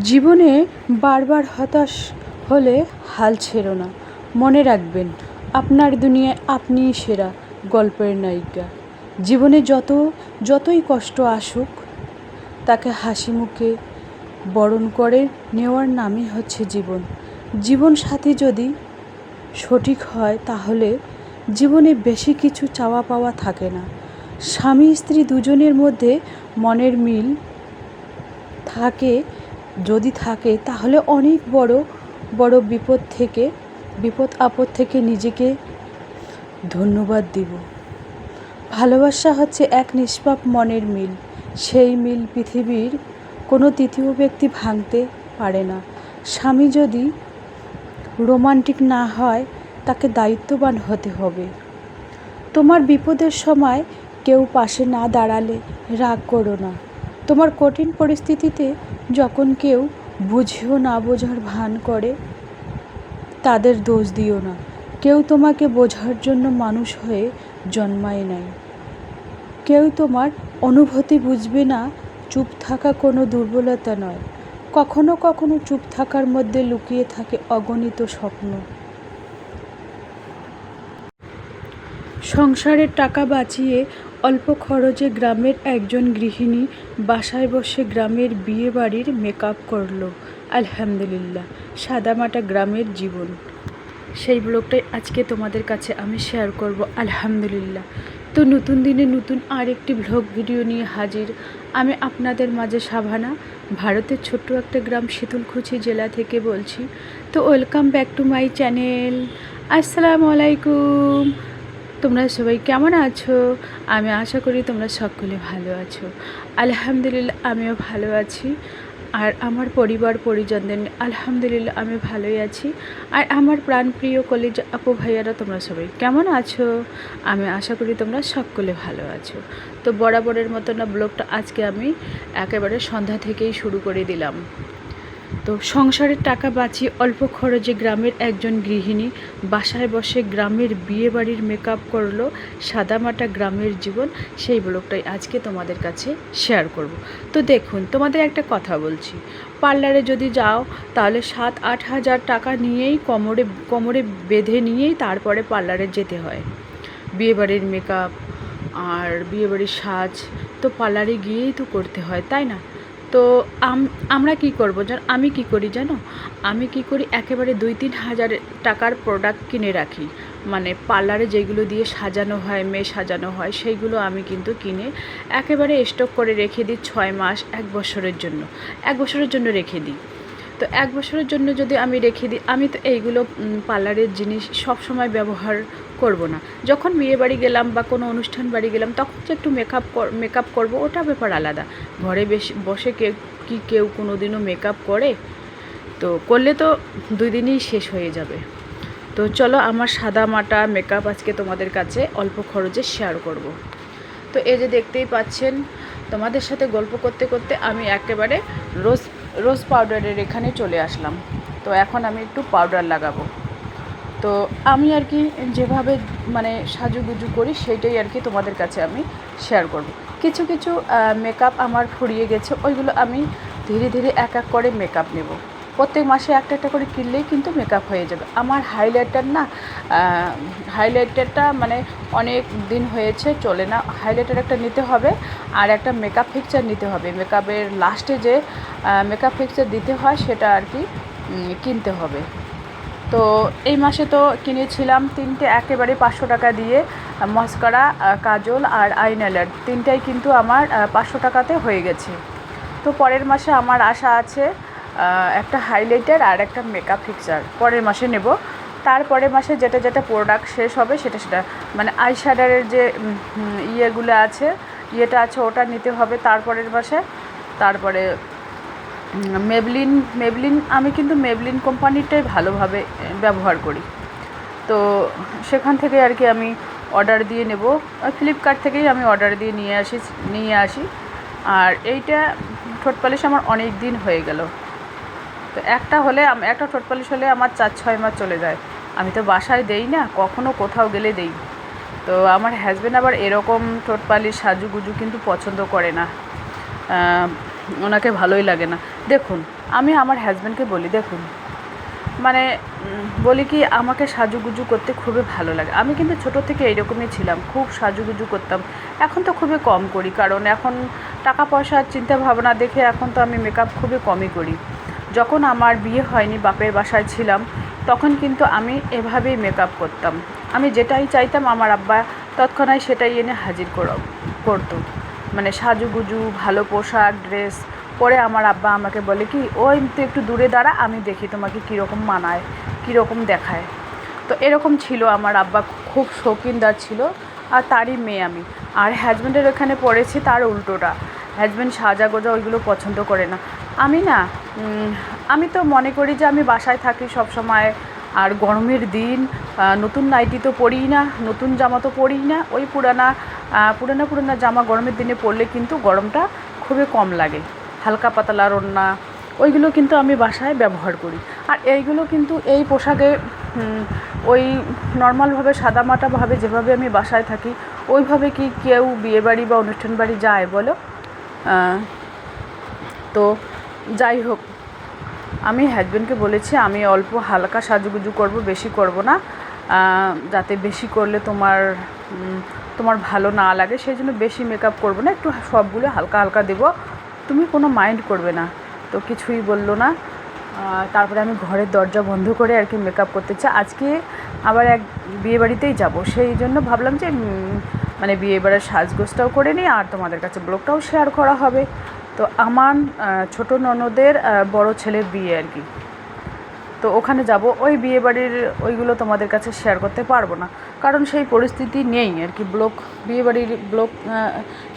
জীবনে বারবার হতাশ হলে হাল ছেড়ো না। মনে রাখবেন, আপনার দুনিয়ায় আপনিই সেরা গল্পের নায়িকা। জীবনে যত, যতই কষ্ট আসুক, তাকে হাসি মুখে বরণ করে নেওয়ার নামই হচ্ছে জীবন। জীবন সাথী যদি সঠিক হয়, তাহলে জীবনে বেশি কিছু চাওয়া পাওয়া থাকে না। স্বামী, স্ত্রী দুজনের মধ্যে মনের মিল থাকে যদি থাকে, তাহলে অনেক বড় বড় বিপদ থেকে, বিপদ আপদ থেকে নিজেকে ধন্যবাদ দিব। ভালোবাসা হচ্ছে এক নিষ্পাপ মনের মিল। সেই মিল পৃথিবীর কোনো তৃতীয় ব্যক্তি ভাঙতে পারে না। স্বামী যদি রোমান্টিক না হয়, তাকে দায়িত্ববান হতে হবে। তোমার বিপদের সময় কেউ পাশে না দাঁড়ালে রাগ করো না। তোমার কঠিন পরিস্থিতিতে যখন কেউ বুঝেও না বোঝার ভান করে, তাদের দোষ দিও না। কেউ তোমাকে বোঝার জন্য মানুষ হয়ে জন্মায় নাই। কেউ তোমার অনুভূতি বুঝবে না, চুপ থাকা কোনো দুর্বলতা নয়। কখনো কখনো চুপ থাকার মধ্যে লুকিয়ে থাকে অগণিত স্বপ্ন। সংসারের টাকা বাঁচিয়ে অল্প খরচে গ্রামের একজন গৃহিণী বাসায় বসে গ্রামের বিয়ে বাড়ির মেকআপ করল। আলহামদুলিল্লাহ, সাদামাটা গ্রামের জীবন। সেই ব্লগটাই আজকে তোমাদের কাছে আমি শেয়ার করব। আলহামদুলিল্লাহ। তো নতুন দিনে নতুন আরেকটি ব্লগ ভিডিও নিয়ে হাজির। আমি আপনাদের মাঝে সাভানা, ভারতের ছোট্ট একটা গ্রাম শীতলকুচি জেলা থেকে বলছি। তো welcome back to my channel. আসসালামু আলাইকুম। তোমরা সবাই কেমন আছো? আমি আশা করি তোমরা সকলে ভালো আছো। আলহামদুলিল্লাহ, আমিও ভালো আছি। আর আমার পরিবার, পরিজনদের আলহামদুলিল্লাহ, আমি ভালোই আছি। আর আমার প্রাণপ্রিয় কলেজ আপু ভাইয়ারা, তোমরা সবাই কেমন আছো? আমি আশা করি তোমরা সকলে ভালো আছো। তো বরাবরের মতো না, ব্লগটা আজকে আমি একেবারে সন্ধ্যা থেকেই শুরু করে দিলাম। তো সংসারের টাকা বাঁচিয়ে অল্প খরচে গ্রামের একজন গৃহিণী বাসায় বসে গ্রামের বিয়ে বাড়ির মেকআপ করল, সাদামাটা গ্রামের জীবন, সেই ব্লগটাই আজকে তোমাদের কাছে শেয়ার করব। তো দেখুন, তোমাদের একটা কথা বলছি পার্লারে যদি যাও, তাহলে সাত আট হাজার টাকা নিয়েই কোমরে কোমরে বেঁধে নিয়েই তারপরে পার্লারে যেতে হয়। বিয়েবাড়ির মেকআপ আর বিয়েবাড়ির সাজ, তো পার্লারে গিয়েই তো করতে হয়, তাই না? তো আমরা কি করব? জান, আমি কি করি জানো? আমি কি করি, একেবারে দুই তিন হাজার টাকার প্রোডাক্ট কিনে রাখি। মানে পার্লারে যেগুলো দিয়ে সাজানো হয়, মেয়ে সাজানো হয়, সেইগুলো আমি কিন্তু কিনে একেবারে স্টক করে রেখে দিই ছয় মাস, এক বছরের জন্য। এক বছরের জন্য রেখে দিই। তো এক বছরের জন্য যদি আমি রেখে দিই, আমি তো এইগুলো পার্লারের জিনিস সব সময় ব্যবহার করব না। যখন বিয়ে বাড়ি গেলাম বা কোনো অনুষ্ঠান বাড়ি গেলাম, তখন যে একটু মেকআপ মেকআপ করব, ওটা ব্যাপার আলাদা। ঘরে বেশ, বসে কেউ, কি কেউ কোনো দিনও মেকআপ করে, তো করলে তো দুই দিনই শেষ হয়ে যাবে। তো চলো আমার সাদা মাটা মেকআপ আজকে তোমাদের কাছে অল্প খরচে শেয়ার করব। তো এই যে দেখতেই পাচ্ছেন, তোমাদের সাথে গল্প করতে করতে আমি একেবারে রোজ রোজ পাউডারের এখানে চলে আসলাম। তো এখন আমি একটু পাউডার লাগাবো। তো আমি আর কি যেভাবে মানে সাজুগুজু করি সেটাই আর কি তোমাদের কাছে আমি শেয়ার করব। কিছু কিছু মেকআপ আমার ফুরিয়ে গেছে, ওইগুলো আমি ধীরে ধীরে এক এক করে মেকআপ নেব। প্রত্যেক মাসে একটা একটা করে কিনলেই কিন্তু মেকআপ হয়ে যাবে। আমার হাইলাইটার না হাইলাইটারটা মানে অনেক দিন হয়েছে, চলে না। হাইলাইটার একটা নিতে হবে আর একটা মেকআপ ফিক্সচার নিতে হবে। মেকআপের লাস্টে যে মেকআপ ফিক্সচার দিতে হয় সেটা আর কি কিনতে হবে। তো এই মাসে তো কিনেছিলাম তিনটে একেবারে পাঁচশো টাকা দিয়ে মস্কারা কাজল আর আইনালার তিনটাই কিন্তু আমার পাঁচশো টাকাতে হয়ে গেছে। তো পরের মাসে আমার আশা আছে একটা হাইলাইটার আর একটা মেকআপ ফিক্সার পরের মাসে নেব। তারপরের মাসে যেটা যেটা প্রোডাক্ট শেষ হবে সেটা সেটা। মানে আই শ্যাডারের যে ইয়েগুলো আছে, ইয়েটা আছে ওটা নিতে হবে তারপরের মাসে। তারপরে মেবলিন মেবলিন আমি কিন্তু মেবলিন কোম্পানিটাই ভালোভাবে ব্যবহার করি। তো সেখান থেকে আর কি আমি অর্ডার দিয়ে নেব। ফ্লিপকার্ট থেকেই আমি অর্ডার দিয়ে নিয়ে আসি নিয়ে আসি। আর এইটা ঠোঁট পালিশ আমার অনেক দিন হয়ে গেল। তো একটা হলে একটা ঠোঁট পালিশ হলে আমার চার, ছয় মাস চলে যায়। আমি তো বাসায় দেই না কখনও কোথাও গেলে দেই। তো আমার হাজব্যান্ড আবার এরকম ঠোঁট পালিশ, সাজুগুজু কিন্তু পছন্দ করে না। ওনাকে ভালোই লাগে না। দেখুন, আমি আমার হাজব্যান্ডকে বলি, দেখুন মানে বলি কি, আমাকে সাজুগুজু করতে খুবই ভালো লাগে। আমি কিন্তু ছোটো থেকে এইরকমই ছিলাম, খুব সাজুগুজু করতাম। এখন তো খুবই কম করি, কারণ এখন টাকা পয়সার চিন্তা ভাবনা দেখে এখন তো আমি মেকআপ খুবই কমই করি। যখন আমার বিয়ে হয়নি, বাপের বাসায় ছিলাম, তখন কিন্তু আমি এভাবেই মেকআপ করতাম। আমি যেটাই চাইতাম, আমার আব্বা তৎক্ষণাৎ সেটাই এনে হাজির করা, করতো। মানে সাজুগুজু, ভালো পোশাক ড্রেস পরে আমার আব্বা আমাকে বলে কি, ওই তো একটু দূরে দাঁড়া, আমি দেখি তোমাকে কীরকম মানায়, কীরকম দেখায়। তো এরকম ছিল, আমার আব্বা খুব শৌখিনদার ছিল, আর তারই মেয়ে আমি। আর হাজব্যান্ডের এখানে পড়েছি, তার উল্টোটা। হাজব্যান্ড সাজা গোজা ওইগুলো পছন্দ করে না। আমি না আমি তো মনে করি যে আমি বাসায় থাকি সব সময় আর গরমের দিন নতুন নাইটি তো পরিই না, নতুন জামা তো পরিই না, ওই পুরানা পুরানা পুরানা জামা গরমের দিনে পরলে কিন্তু গরমটা খুবই কম লাগে। হালকা পাতলা রন্না, ওইগুলো কিন্তু আমি বাসায় ব্যবহার করি। আর এইগুলো কিন্তু এই পোশাকে ওই নর্মালভাবে সাদামাটাভাবে যেভাবে আমি বাসায় থাকি, ওইভাবে কি কেউ বিয়েবাড়ি বা অনুষ্ঠান বাড়ি যায় বলো? তো যাই হোক, আমি হাজব্যান্ডকে বলেছি আমি অল্প হালকা সাজুগুজু করব, বেশি করব না। যাতে বেশি করলে তোমার তোমার ভালো না লাগে, সেই জন্য বেশি মেকআপ করব না, একটু সবগুলো হালকা হালকা দেবো। তুমি কোনো মাইন্ড করবে না, তো কিছুই বলল না। তারপরে আমি ঘরের দরজা বন্ধ করে আর কি মেকআপ করতে চাই আজকে আবার এক বিয়েবাড়িতেই যাব। সেই জন্য ভাবলাম যে মানে বিয়েবাড়ির সাজগোজটাও করে নিই, আর তোমাদের কাছে ব্লগটাও শেয়ার করা হবে। তো আমার ছোটো ননদের বড় ছেলের বিয়ে আর কি। তো ওখানে যাব। ওই বিয়ে বাড়ির ওইগুলো তোমাদের কাছে শেয়ার করতে পারব না। কারণ সেই পরিস্থিতি নেই আর কি। ব্লগ বিয়েবাড়ির ব্লগ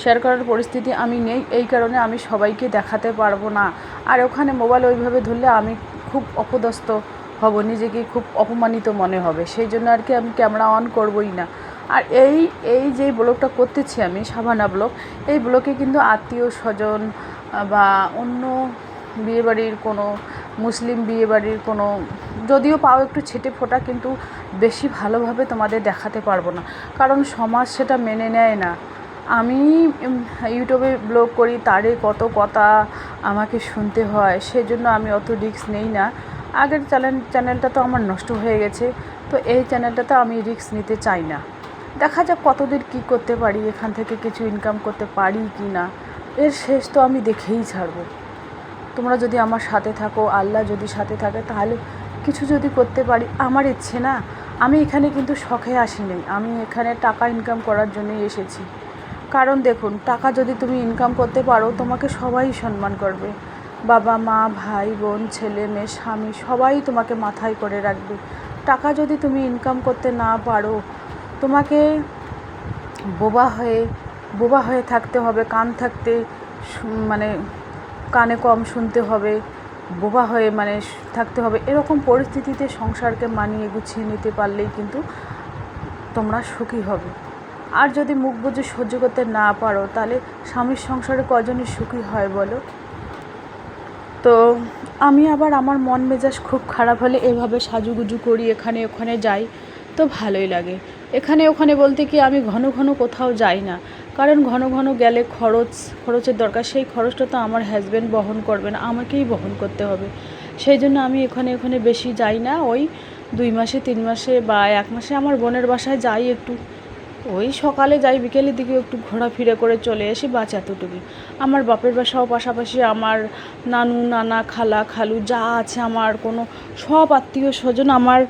শেয়ার করার পরিস্থিতি আমি নেই। এই কারণে আমি সবাইকে দেখাতে পারব না। আর ওখানে মোবাইল ওইভাবে ধরলে আমি খুব অপদস্থ হব। নিজেকে খুব অপমানিত মনে হবে। সেই জন্য আর কি আমি ক্যামেরা অন করবই না। আর এই এই যে ব্লগটা করতেছি আমি সাবানা ব্লগ, এই ব্লগে কিন্তু আত্মীয় স্বজন বা অন্য বিয়েবাড়ির কোনো মুসলিম বিয়েবাড়ির কোনো, যদিও পাও একটু ছেটে ফোটা, কিন্তু বেশি ভালোভাবে তোমাদের দেখাতে পারব না। কারণ সমাজ সেটা মেনে নেয় না। আমি ইউটিউবে ব্লগ করি, তারে কত কথা আমাকে শুনতে হয়, সেজন্য আমি অত রিক্স নেই না। আগের চ্যানেল, চ্যানেলটা তো আমার নষ্ট হয়ে গেছে, তো এই চ্যানেলটাতে আমি রিস্ক নিতে চাই না। দেখা যাক কতদূর কী করতে পারি, এখান থেকে কিছু ইনকাম করতে পারি কি না। এর শেষ তো আমি দেখেই ছাড়বো। তোমরা যদি আমার সাথে থাকো, আল্লাহ যদি সাথে থাকে, তাহলে কিছু যদি করতে পারি। আমার ইচ্ছে না, আমি এখানে কিন্তু শখে আসি আসিনি আমি এখানে টাকা ইনকাম করার জন্যই এসেছি। কারণ দেখুন, টাকা যদি তুমি ইনকাম করতে পারো, তোমাকে সবাই সম্মান করবে। বাবা, মা, ভাই, বোন, ছেলে, মেয়ে, স্বামী, সবাই তোমাকে মাথায় করে রাখবে। টাকা যদি তুমি ইনকাম করতে না পারো তোমাকে বোবা হয়ে বোবা হয়ে থাকতে হবে, কান থাকতে মানে কানে কম শুনতে হবে, বোবা হয়ে মানে থাকতে হবে। এরকম পরিস্থিতিতে সংসারকে মানিয়ে গুছিয়ে নিতে পারলেই কিন্তু তোমরা সুখী হবে। আর যদি মুখ বুঝে সহ্য করতে না পারো, তাহলে স্বামীর সংসারে কজনই সুখী হয় বলো? তো আমি আবার আমার মন মেজাজ খুব খারাপ হলে এভাবে সাজুগুজু করি, এখানে ওখানে যাই, তো ভালোই লাগে। এখানে ওখানে বলতে কি আমি ঘন ঘন কোথাও যাই না। কারণ ঘন ঘন গেলে খরচ, খরচের দরকার। সেই খরচটা তো আমার হাজব্যান্ড বহন করবে না আমাকেই বহন করতে হবে। সেই জন্য আমি এখানে ওখানে বেশি যাই না। ওই দুই মাসে, তিন মাসে বা এক মাসে আমার বোনের বাসায় যাই একটু। ওই সকালে যাই, বিকেলের দিকে একটু ঘোরাফিরে করে চলে আসি বাস এতটুকুই। আমার বাপের বাসাও পাশাপাশি আমার নানু, নানা, খালা, খালু যা আছে আমার, কোনো সব আত্মীয় স্বজন আমার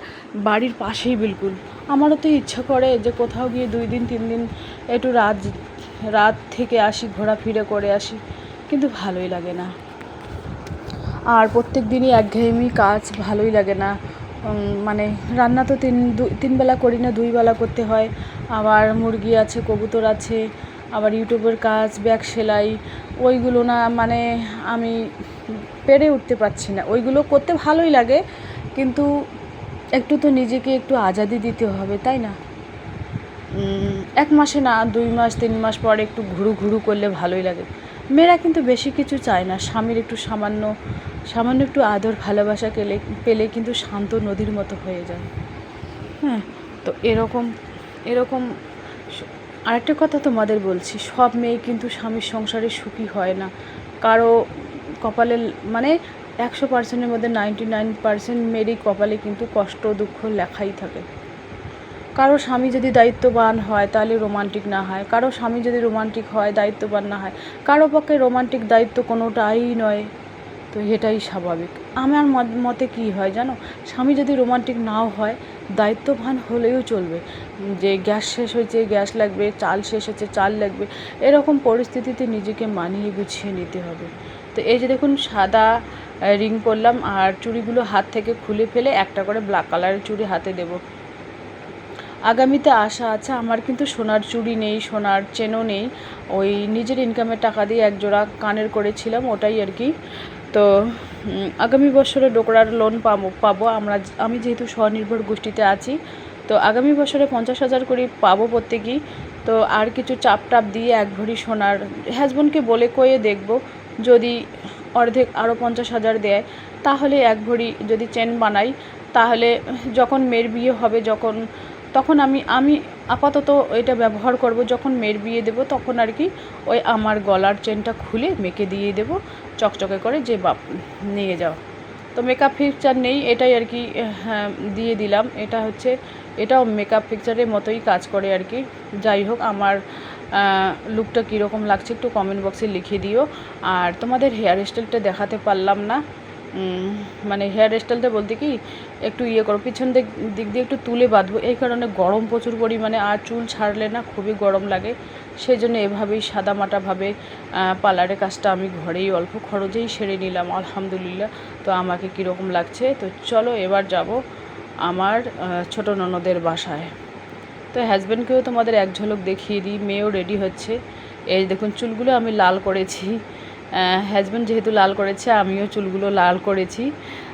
বাড়ির পাশেই বিলকুল। আমারও তো ইচ্ছা করে যে কোথাও গিয়ে দুই দিন, তিন দিন একটু রাত রাত থেকে আসি, ঘোরাফেরা করে আসি, কিন্তু ভালোই লাগে না। আর প্রত্যেক দিনই একঘেয়েমি কাজ ভালোই লাগে না। মানে রান্না তো তিন তিন বেলা করি না, দুই বেলা করতে হয়। আবার মুরগি আছে, কবুতর আছে, আবার ইউটিউবের কাজ, ব্যাগ সেলাই, ওইগুলো না মানে আমি পেরে উঠতে পারছি না। ওইগুলো করতে ভালোই লাগে, কিন্তু একটু তো নিজেকে একটু আজাদি দিতে হবে, তাই না? এক মাসে না, দুই মাস, তিন মাস পরে একটু ঘুরু ঘুরু করলে ভালোই লাগে। মেয়েরা কিন্তু বেশি কিছু চায় না, স্বামীর একটু সামান্য সামান্য একটু আদর, ভালোবাসা পেলে পেলে কিন্তু শান্ত নদীর মতো হয়ে যায়। হ্যাঁ তো এরকম এরকম আরেকটা কথা তোমাদের বলছি, সব মেয়ে কিন্তু স্বামীর সংসারে সুখী হয় না। কারও কপালে মানে একশো পার্সেন্টের মধ্যে নাইনটি নাইন পার্সেন্ট মেয়েরই কপালে কিন্তু কষ্ট, দুঃখ লেখাই থাকে। কারও স্বামী যদি দায়িত্ববান হয়, তাহলে রোমান্টিক না হয়। কারও স্বামী যদি রোমান্টিক হয়, দায়িত্ববান না হয়। কারও পক্ষে রোমান্টিক দায়িত্ব কোনোটাই নয়। তো এটাই স্বাভাবিক। আমার মতে কী হয় জানো? স্বামী যদি রোমান্টিক নাও হয়, দায়িত্ববান হলেও চলবে। যে গ্যাস শেষ হয়েছে, গ্যাস লাগবে, চাল শেষ হচ্ছে চাল লাগবে, এরকম পরিস্থিতিতে নিজেকে মানিয়ে গুছিয়ে নিতে হবে। তো এই যে দেখুন, সাদা রিং করলাম আর চুড়িগুলো হাত থেকে খুলে ফেলে একটা করে ব্ল্যাক কালারের চুড়ি হাতে দেবো। আগামীতে আশা আছে, আমার কিন্তু সোনার চুড়ি নেই, সোনার চেনও নেই। ওই নিজের ইনকামের টাকা দিয়ে এক জোড়া কানের করেছিলাম, ওটাই আর কি। তো আগামী বছরে ডোকরার লোন পাবো পাবো। আমরা আমি যেহেতু স্বনির্ভর গোষ্ঠীতে আছি, তো আগামী বছরে পঞ্চাশ হাজার করে পাবো প্রত্যেকেই। তো আর কিছু চাপ টাপ দিয়ে এক ভরি সোনার হাজব্যান্ডকে বলে কয়ে দেখব। যদি অর্ধেক আরও পঞ্চাশ হাজার দেয়, তাহলে এক ভরি যদি চেন বানাই, তাহলে যখন মেয়ের বিয়ে হবে যখন, তখন আমি আমি আপাতত এটা ব্যবহার করব, যখন মেয়ের বিয়ে দেবো তখন আর কি ওই আমার গলার চেনটা খুলে মেয়েকে দিয়ে দেবো, চকচকে করে যে বাপ নিয়ে যাও। তো মেকআপ ফিকচার নেই, এটাই আর কি হ্যাঁ দিয়ে দিলাম। এটা হচ্ছে, এটাও মেকআপ ফিকচারের মতোই কাজ করে আর কি। যাই হোক, আমার লুকটা কীরকম লাগছে একটু কমেন্ট বক্সে লিখে দিও। আর তোমাদের হেয়ার স্টাইলটা দেখাতে পারলাম না। মানে হেয়ার স্টাইলটা বলতে কি, একটু ইয়ে করো, পিছন দিক দিক দিয়ে একটু তুলে বাঁধবো। এই কারণে গরম প্রচুর পরিমাণে, আর চুল ছাড়লে না খুবই গরম লাগে। সেই জন্য এভাবেই সাদামাটাভাবে পার্লারের কাজটা আমি ঘরেই অল্প খরচেই সেরে নিলাম, আলহামদুলিল্লাহ। তো আমাকে কীরকম লাগছে? তো চলো এবার যাব আমার ছোট ননদের বাসায়। তো হাজব্যান্ডকেও তোমাদের এক ঝলক দেখিয়ে দিই, মেয়েও রেডি হচ্ছে। এই দেখুন, চুলগুলো আমি লাল করেছি। হাজব্যান্ড যেহেতু লাল করেছে, আমিও চুলগুলো লাল করেছি।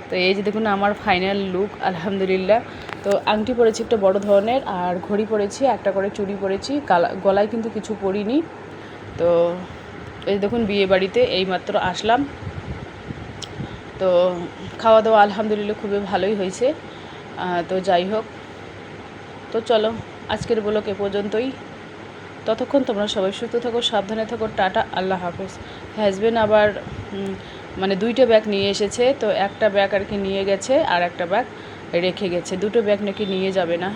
তো এই যে দেখুন, আমার ফাইনাল লুক আলহামদুলিল্লাহ। তো আংটি পরেছি একটা বড় ধরনের, আর ঘড়ি পরেছি, একটা করে চুড়ি পরেছি। গালা গলায় কিন্তু কিছু পরিনি। তো এই দেখুন, বিয়ে বাড়িতে এইমাত্র আসলাম। তো খাওয়া দাওয়া আলহামদুলিল্লাহ খুবই ভালোই হয়েছে। তো যাই হোক। তো চলো আজকের ব্লক এ পর্যন্তই। ততক্ষণ তোমরা সবাই সুস্থ থাকো, সাবধানে থাকো, টাটা, আল্লাহ হাফেজ। হ্যাজবেন্ড আবার মানে দুইটা ব্যাগ নিয়ে এসেছে, তো একটা ব্যাগ আর কি নিয়ে গেছে, আর একটা ব্যাগ রেখে গেছে। দুটো ব্যাগ নাকি নিয়ে যাবে না।